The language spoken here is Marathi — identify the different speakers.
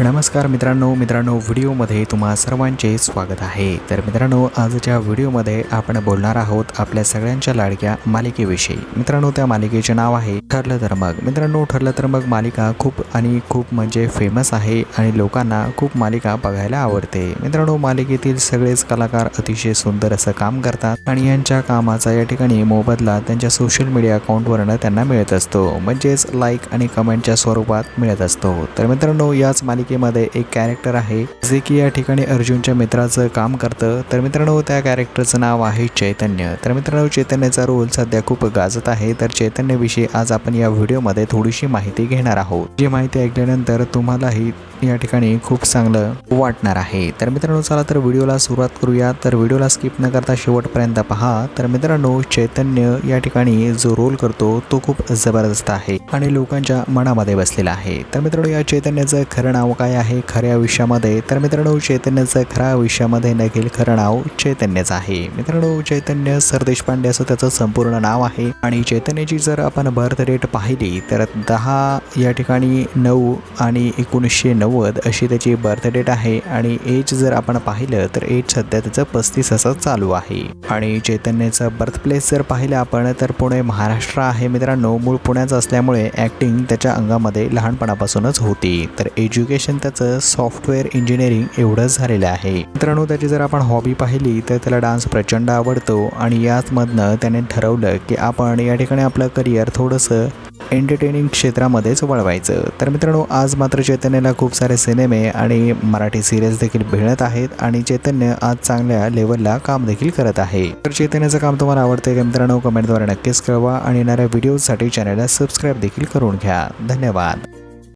Speaker 1: नमस्कार मित्रांनो मित्रांनो व्हिडिओमध्ये तुम्हा सर्वांचे स्वागत आहे. तर मित्रांनो आजच्या व्हिडिओमध्ये आपण बोलणार आहोत आपल्या सगळ्यांच्या लाडक्या मालिकेविषयी. मित्रांनो त्या मालिकेचे नाव आहे ठरलं तर मग. मित्रांनो ठरलं तर मग मालिका खूप आणि खूप म्हणजे फेमस आहे आणि लोकांना खूप मालिका बघायला आवडते. मित्रांनो मालिकेतील सगळेच कलाकार अतिशय सुंदर असं काम करतात आणि यांच्या कामाचा या ठिकाणी मोबदला त्यांच्या सोशल मीडिया अकाउंटवरनं त्यांना मिळत असतो. म्हणजेच लाईक आणि कमेंटच्या स्वरूपात मिळत असतो. तर मित्रांनो याच मालिकेमध्ये एक कॅरेक्टर आहे. जे की या ठिकाणी अर्जुनच्या मित्राचं काम करतं. तर मित्रांनो त्या कॅरेक्टरचं नाव आहे चैतन्य. तर मित्रांनो चैतन्याचा रोल सध्या खूप गाजत आहे. तर चैतन्यविषयी आज आपण या व्हिडिओमध्ये थोडीशी माहिती घेणार आहोत. जी माहिती ऐकल्यानंतर तुम्हालाही या ठिकाणी खूप चांगलं वाटणार आहे. तर मित्रांनो चला तर व्हिडिओला सुरुवात करूया. तर व्हिडिओला स्किप न करता शेवटपर्यंत पहा. तर मित्रांनो चैतन्य या ठिकाणी जो रोल करतो तो खूप जबरदस्त आहे आणि लोकांच्या मनामध्ये बसलेला आहे. तर मित्रांनो या चैतन्याचं खरं नाव काय आहे खऱ्या आयुष्यामध्ये तर मित्रांनो चैतन्याचं खऱ्या आयुष्यामध्ये देखील खरं नाव चैतन्यच आहे. मित्रांनो चैतन्य सर देशपांडे असं त्याचं संपूर्ण नाव आहे. आणि चैतन्याची जर आपण बर्थ डेट पाहिली तर दहा या ठिकाणी नऊ आणि एकोणीसशे नव्वद अशी त्याची बर्थ डेट आहे. आणि एज जर आपण पाहिलं तर एज सध्या त्याचं पस्तीस असं चालू आहे. आणि चैतन्याचं बर्थ प्लेस जर पाहिलं आपण तर पुणे महाराष्ट्र आहे मित्रांनो. मूळ पुण्याचं असल्यामुळे ॲक्टिंग त्याच्या अंगामध्ये लहानपणापासूनच होती. तर एज्युकेशन त्याचं सॉफ्टवेअर इंजिनिअरिंग एवढंच झालेलं आहे. मित्रांनो त्याची जर आपण हॉबी पाहिली तर त्याला डान्स प्रचंड आवडतो आणि याचमधनं त्याने ठरवलं की आपण या ठिकाणी आपलं करिअर थोडंसं एंटरटेनिंग क्षेत्रामध्येच वळवायचं. तर मित्रांनो आज मात्र चैतन्याला खूप सारे सिनेमे आणि मराठी सिरियल्स देखील मिळत आहेत आणि चैतन्य आज चांगल्या लेवलला काम देखील करत आहे. तर चैतन्याचं काम तुम्हाला आवडतंय का मित्रांनो कमेंटद्वारे नक्कीच कळवा आणि येणाऱ्या व्हिडिओसाठी चॅनलला सबस्क्राईब देखील करून घ्या. धन्यवाद.